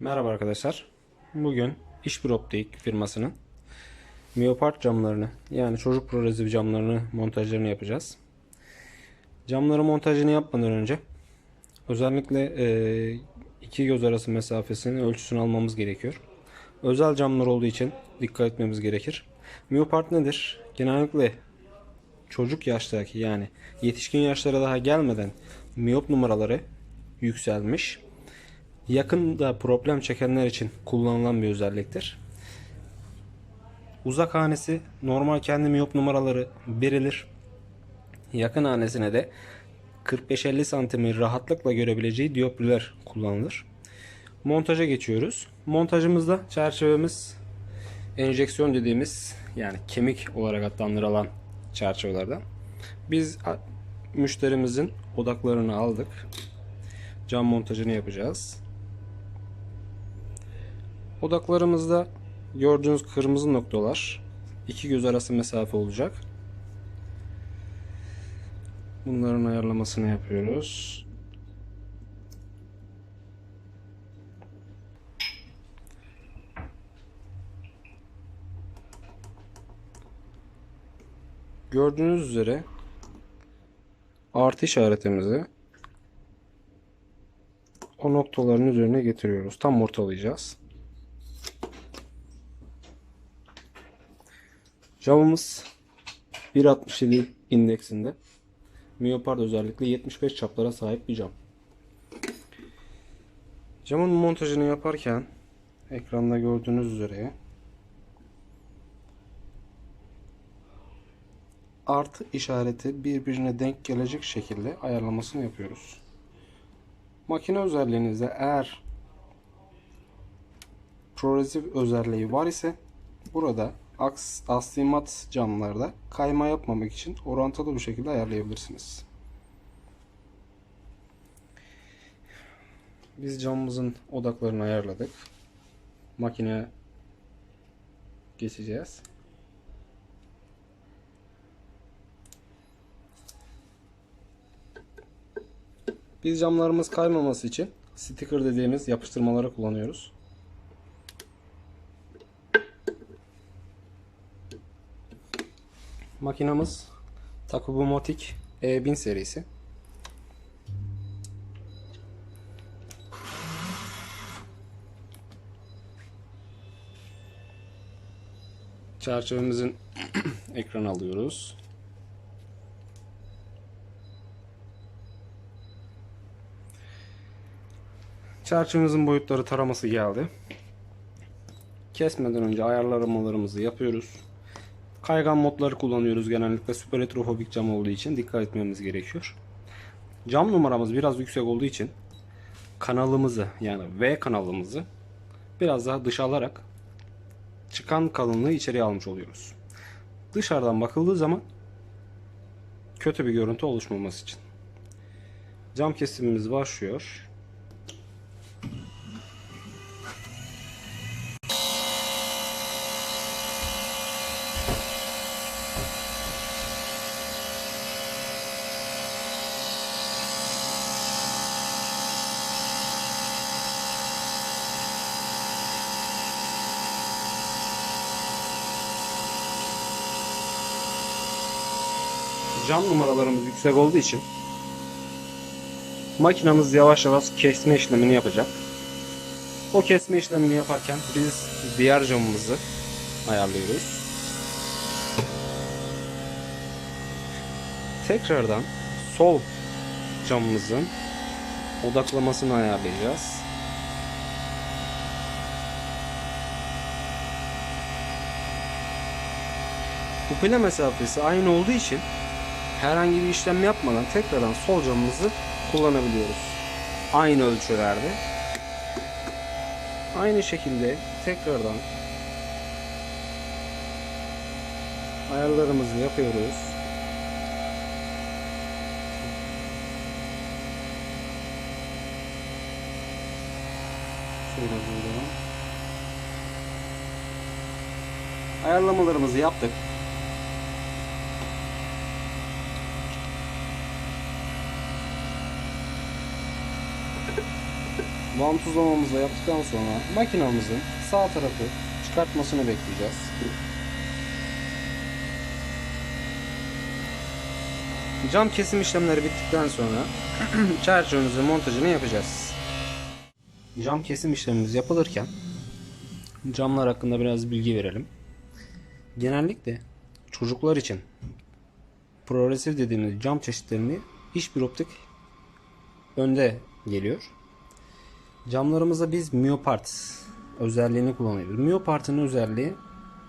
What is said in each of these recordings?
Merhaba arkadaşlar. Bugün İşbir Optik firmasının miyopart camlarını yani çocuk prorezif camlarını montajlarını yapacağız. Camların montajını yapmadan önce özellikle e, iki göz arası mesafesinin ölçüsünü almamız gerekiyor. Özel camlar olduğu için dikkat etmemiz gerekir. Miyopart nedir? Genellikle çocuk yaştaki yani yetişkin yaşlara daha gelmeden miyop numaraları yükselmiş yakında problem çekenler için kullanılan bir özelliktir. Uzak hanesi normal kendi miyop numaraları verilir. Yakın hanesine de 45-50 santimi rahatlıkla görebileceği dioptriler kullanılır. Montaja geçiyoruz. Montajımızda çerçevemiz enjeksiyon dediğimiz yani kemik olarak adlandırılan çerçevelerden. Biz müşterimizin odaklarını aldık. Cam montajını yapacağız. Odaklarımızda gördüğünüz kırmızı noktalar iki göz arası mesafe olacak. Bunların ayarlamasını yapıyoruz. Gördüğünüz üzere artı işaretimizi o noktaların üzerine getiriyoruz. Tam ortalayacağız. Camımız 1.67 indeksinde. Miyopard özellikle 75 çaplara sahip bir cam. Camın montajını yaparken ekranda gördüğünüz üzere artı işareti birbirine denk gelecek şekilde ayarlamasını yapıyoruz. Makine özelliğinizde eğer progresif özelliği var ise burada aks, aslimat camlarda kayma yapmamak için orantılı bir şekilde ayarlayabilirsiniz. Biz camımızın odaklarını ayarladık. Makineye geçeceğiz. Biz camlarımız kaymaması için sticker dediğimiz yapıştırmaları kullanıyoruz. Makinamız Takubumotik E1000 serisi. Çerçevemizin ekranı alıyoruz. Çerçevemizin boyutları taraması geldi. Kesmeden önce ayarlamalarımızı yapıyoruz. Kaygan modları kullanıyoruz genellikle süper retrofobik cam olduğu için dikkat etmemiz gerekiyor. Cam numaramız biraz yüksek olduğu için kanalımızı yani V kanalımızı biraz daha dışa alarak çıkan kalınlığı içeriye almış oluyoruz. Dışarıdan bakıldığı zaman kötü bir görüntü oluşmaması için. Cam kesimimiz başlıyor. Cam numaralarımız yüksek olduğu için makinamız yavaş yavaş kesme işlemini yapacak. O kesme işlemini yaparken biz diğer camımızı ayarlıyoruz. Tekrardan sol camımızın odaklamasını ayarlayacağız. Pupile mesafesi aynı olduğu için herhangi bir işlem yapmadan tekrardan sol camımızı kullanabiliyoruz. Aynı ölçülerde. Aynı şekilde tekrardan ayarlarımızı yapıyoruz. Şöyle buyurun. Ayarlamalarımızı yaptık. Vantuzlamamızı yaptıktan sonra makinamızın sağ tarafı çıkartmasını bekleyeceğiz. Cam kesim işlemleri bittikten sonra çerçevemizin montajını yapacağız. Cam kesim işlemimiz yapılırken camlar hakkında biraz bilgi verelim. Genellikle çocuklar için progresif dediğimiz cam çeşitlerini iş bir optik önde geliyor. Camlarımızda biz miyopart özelliğini kullanıyoruz. Miyopartın özelliği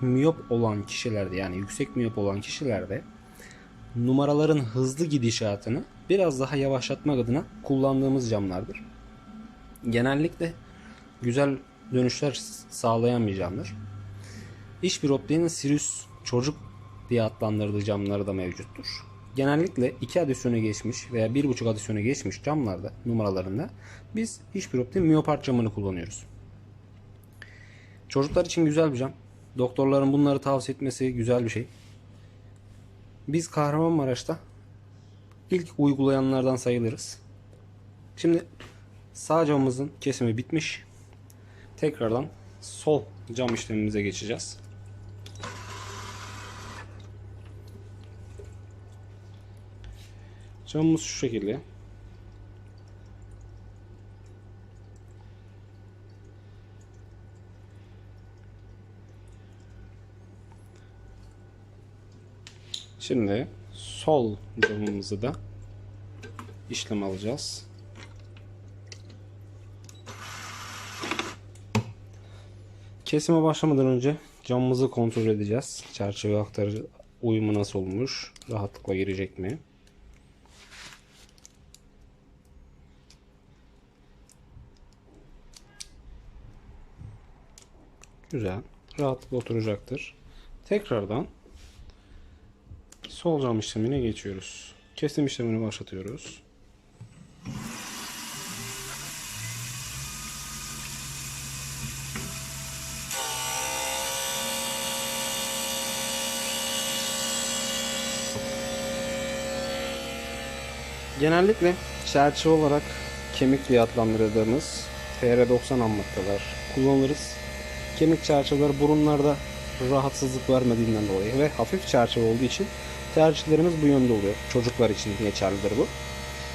miyop olan kişilerde yani yüksek miyop olan kişilerde numaraların hızlı gidişatını biraz daha yavaşlatmak adına kullandığımız camlardır. Genellikle güzel dönüşler sağlayan bir camdır. İş bir optiğinin Sirius çocuk diye adlandırdığı camları da mevcuttur. Genellikle 2 adisyonu geçmiş veya 1.5 adisyonu geçmiş camlarda numaralarında biz hiçbir optik miyopart camını kullanıyoruz. Çocuklar için güzel bir cam. Doktorların bunları tavsiye etmesi güzel bir şey. Biz Kahramanmaraş'ta ilk uygulayanlardan sayılırız. Şimdi sağ camımızın kesimi bitmiş. Tekrardan sol cam işlemimize geçeceğiz. Camımız şu şekilde. Şimdi sol camımızı da işlem alacağız. Kesime başlamadan önce camımızı kontrol edeceğiz. Çerçeve aktarıcı uyumu nasıl olmuş? Rahatlıkla girecek mi? Güzel. Rahatlıkla oturacaktır. Tekrardan sol cam işlemine geçiyoruz. Kesim işlemini başlatıyoruz. Genellikle çerçeve olarak kemik diye adlandırdığımız TR90 ammaktalar kullanırız. Kemik çerçeveler burunlarda rahatsızlık vermediğinden dolayı ve hafif çerçeve olduğu için tercihlerimiz bu yönde oluyor. Çocuklar için geçerlidir bu.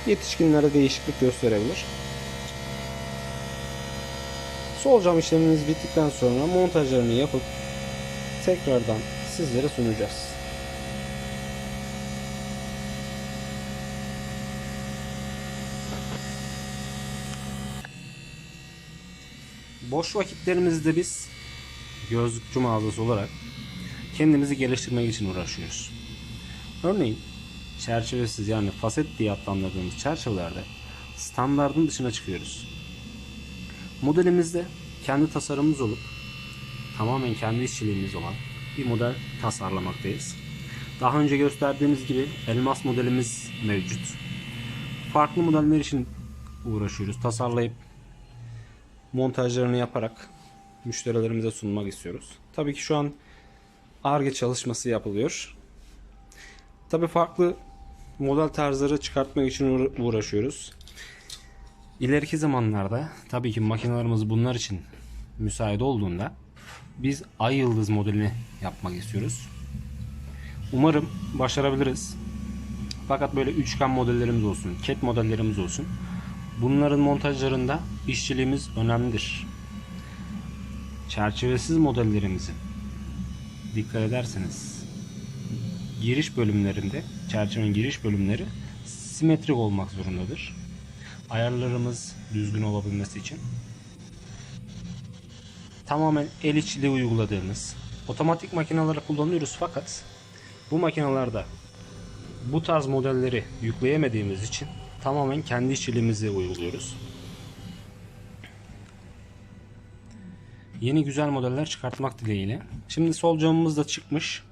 Yetişkinlerde değişiklik gösterebilir. Sol cam işlemimiz bittikten sonra montajlarını yapıp tekrardan sizlere sunacağız. Boş vakitlerimizde biz gözlükçü mağazası olarak kendimizi geliştirmek için uğraşıyoruz. Örneğin çerçevesiz yani faset diye adlandırdığımız çerçevelerde standardın dışına çıkıyoruz. Modelimizde kendi tasarımımız olup tamamen kendi işçiliğimiz olan bir model tasarlamaktayız. Daha önce gösterdiğimiz gibi elmas modelimiz mevcut. Farklı modeller için uğraşıyoruz. Tasarlayıp montajlarını yaparak müşterilerimize sunmak istiyoruz. Tabii ki şu an ARGE çalışması yapılıyor. Tabii farklı model tarzları çıkartmak için uğraşıyoruz. İleriki zamanlarda tabii ki makinelerimiz bunlar için müsait olduğunda biz ay yıldız modelini yapmak istiyoruz. Umarım başarabiliriz. Fakat böyle üçgen modellerimiz olsun, ket modellerimiz olsun. Bunların montajlarında işçiliğimiz önemlidir. Çerçevesiz modellerimizin dikkat ederseniz giriş bölümlerinde çerçevenin giriş bölümleri simetrik olmak zorundadır. Ayarlarımız düzgün olabilmesi için tamamen el içiliği uyguladığımız otomatik makineleri kullanıyoruz fakat bu makinalarda bu tarz modelleri yükleyemediğimiz için tamamen kendi işçiliğimizi uyguluyoruz. Yeni güzel modeller çıkartmak dileğiyle. Şimdi sol camımız da çıkmış.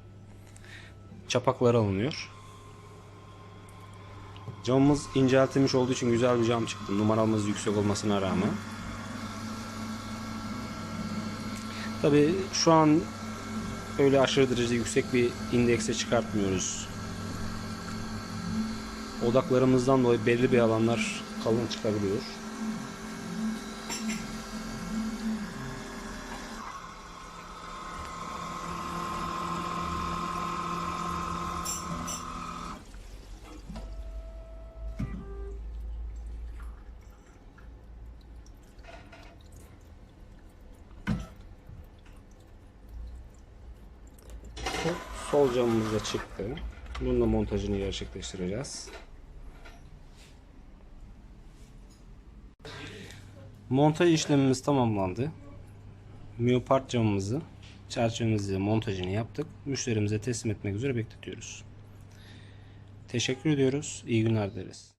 Çapakları alınıyor. Camımız inceltilmiş olduğu için güzel bir cam çıktı. Numaramız yüksek olmasına rağmen. Tabi şu an öyle aşırı derecede yüksek bir indekse çıkartmıyoruz odaklarımızdan dolayı belli bir alanlar kalın çıkabiliyor. Sol camımız da çıktı. Bununla montajını gerçekleştireceğiz. Montaj işlemimiz tamamlandı. Miyopart camımızı çerçevemizi montajını yaptık. Müşterimize teslim etmek üzere bekletiyoruz. Teşekkür ediyoruz. İyi günler dileriz.